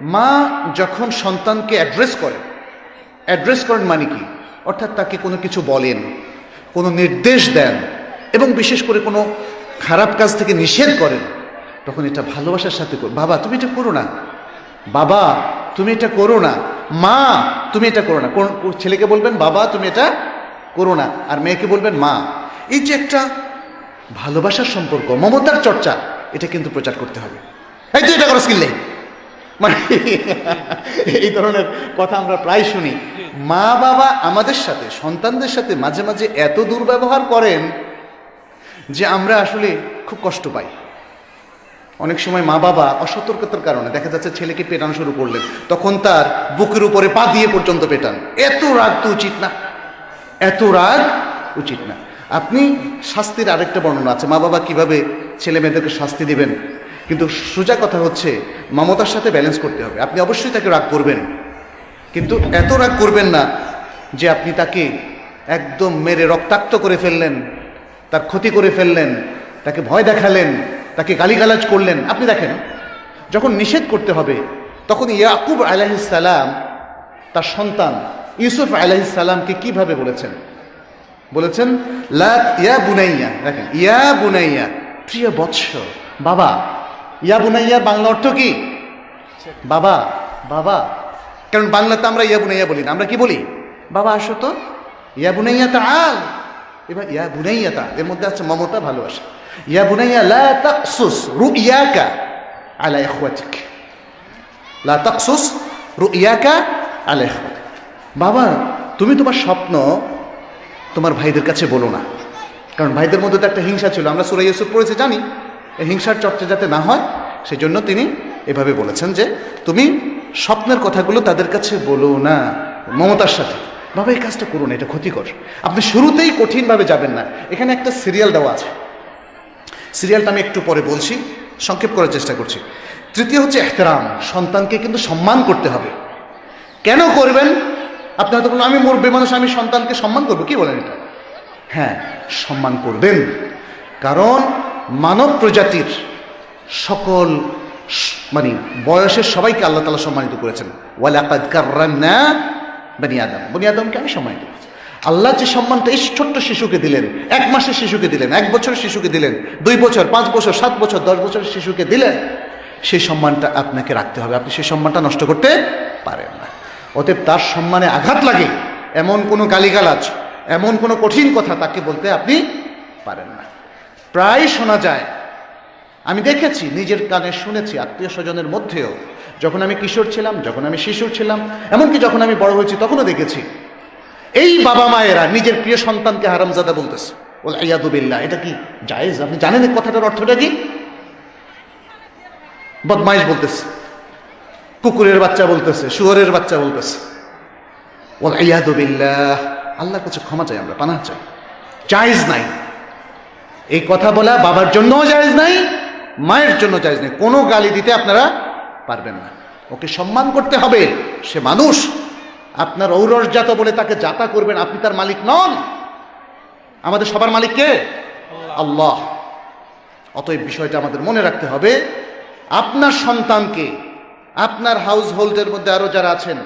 মা যখন সন্তানকে অ্যাড্রেস করে অ্যাড্রেস করেন মানে কি? অর্থাৎ তাকে কোনো কিছু বলেন, কোনো নির্দেশ দেন, এবং বিশেষ করে কোনো খারাপ কাজ থেকে নিষেধ করেন, তখন এটা ভালোবাসার সাথে বাবা, তুমি এটা করো না। বাবা, তুমি এটা করো না। মা, তুমি এটা করো না। কোন কোন ছেলেকে বলবেন, বাবা, তুমি এটা করো না। আর মেয়েকে বলবেন, মা। এই যে একটা ভালোবাসার সম্পর্ক, মমতার চর্চা, এটা কিন্তু প্রচার করতে হবে। এই তুই এটা করো স্কিল নেই। মানে এই ধরনের কথা আমরা প্রায় শুনি। মা বাবা আমাদের সাথে, সন্তানদের সাথে মাঝে মাঝে এত দুর্ব্যবহার করেন যে আমরা আসলে খুব কষ্ট পাই। অনেক সময় মা বাবা অসতর্কতার কারণে দেখা যাচ্ছে ছেলেকে পেটানো শুরু করলেন, তখন তার বুকের উপরে পা দিয়ে পর্যন্ত পেটান। এত রাগ তো উচিত না। এত রাগ উচিত না। আপনি শাস্তির আরেকটা বর্ণনা আছে। মা বাবা কীভাবে ছেলে মেয়েদেরকে শাস্তি দিবেন? কিন্তু সোজা কথা হচ্ছে, মমতার সাথে ব্যালেন্স করতে হবে। আপনি অবশ্যই তাকে রাগ করবেন। কিন্তু এত রাগ করবেন না যে আপনি তাকে একদম মেরে রক্তাক্ত করে ফেললেন, তার ক্ষতি করে ফেললেন, তাকে ভয় দেখালেন, তাকে গালিগালাজ করলেন। আপনি দেখেন, যখন নিষেধ করতে হবে, তখন ইয়াকুব আলাইসালাম তার সন্তান ইউসুফ আলাইসালামকে কীভাবে বলেছেন? বলেছেন, লা ইয়া বুনাইয়া। দেখেন, ইয়া বুনাইয়া। প্রিয় বৎস, বাবা ইয়া বুনাইয়ার বাংলা অর্থ কি? বাবা বাবা। কারণ বাংলাতে আমরা ইয়া বুনাইয়া বলি না। আমরা কি বলি? বাবা আসো তো। ইয়া বুনাইয়া তা আল এবার ইয়া বুনাইয়া তা এর মধ্যে আছে মমতা ভালোবাসা। ইয়া বুনাইয়া লা তাকসুস রুইয়াকা আলা ইখওয়াতিক। লা তাকসুস রুইয়াকা আলা ইখওয়াতিক। বাবা তুমি তোমার স্বপ্ন তোমার ভাইদের কাছে বলো না। কারণ ভাইদের মধ্যে তো একটা হিংসা ছিল। আমরা সুরাই ইউসুফ পড়েছে জানি। হিংসার চর্চা যাতে না হয়, সেজন্য তিনি এভাবে বলেছেন যে, তুমি স্বপ্নের কথাগুলো তাদের কাছে বলো না মমতার সাথে। বাবা, এই কাজটা করুন, এটা ক্ষতিকর। আপনি শুরুতেই কঠিনভাবে যাবেন না। এখানে একটা সিরিয়াল দেওয়া আছে। সিরিয়ালটা আমি একটু পরে বলছি, সংক্ষেপ করার চেষ্টা করছি। তৃতীয় হচ্ছে এহতেরাম, সন্তানকে কিন্তু সম্মান করতে হবে। কেন করবেন? আপনি হয়তো বলুন আমি মরবে মানুষ, আমি সন্তানকে সম্মান করব। কি বলেন এটা? হ্যাঁ সম্মান করবেন। কারণ মানব প্রজাতির সকল মানে বয়সের সবাইকে আল্লাহ তালা সম্মানিত করেছেন। ওয়ালাকাদ আদম। বনি আদমকে আমি সম্মানিত করেছি। আল্লাহ যে সম্মানটা এই ছোট্ট শিশুকে দিলেন, এক মাসের শিশুকে দিলেন, এক বছরের শিশুকে দিলেন, দুই বছর, পাঁচ বছর, সাত বছর, দশ বছরের শিশুকে দিলেন, সেই সম্মানটা আপনাকে রাখতে হবে। আপনি সেই সম্মানটা নষ্ট করতে পারেন না। অতএব তার সম্মানে আঘাত লাগে, এমন কোনো গালিগালাজ, এমন কোনো কঠিন কথা তাকে বলতে আপনি পারেন না। প্রায় শোনা যায়। আমি দেখেছি, নিজের কানে শুনেছি, আত্মীয় স্বজনের মধ্যেও। যখন আমি কিশোর ছিলাম, যখন আমি শিশু ছিলাম, এমনকি যখন আমি বড় হয়েছি, তখনও দেখেছি। এই বাবা মায়েরা নিজের প্রিয় সন্তানকে হারামজাদা বলতেছে। বল ইয়াদুবিল্লাহ এটা কি জায়েজ? আপনি জানেন এই কথাটার অর্থটা কি? বদমাইশ বলতেছে। কুকুরের বাচ্চা বলতেছে, শুয়োরের বাচ্চা বলতেছে। বল ইয়াদুবিল্লাহ আল্লাহর কাছে ক্ষমা চাই আমরা পানা চাই। জায়েজ নাই। এই কথা বলা বাবার জন্যও জায়েজ নাই, মায়ের জন্য জায়েজ নাই। কোনো গালি দিতে আপনারা পারবেন না। ওকে সম্মান করতে হবে, সে মানুষ। আপনার ঔরসজাত বলে তাকে যাতা করবেন, আপনি তার মালিক নন। আমাদের সবার মালিক কে? আল্লাহ। অতএব বিষয়টা আমাদের মনে রাখতে হবে, আপনার সন্তানকে, আপনার হাউস হোল্ডের মধ্যে আরও যারা আছেন,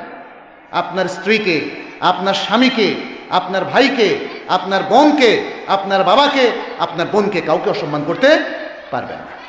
আপনার স্ত্রীকে, আপনার স্বামীকে, আপনার ভাইকে আপনার বোনকে আপনার বাবাকে আপনার বোনকে কাউকে অসম্মান করতে পারবেন না।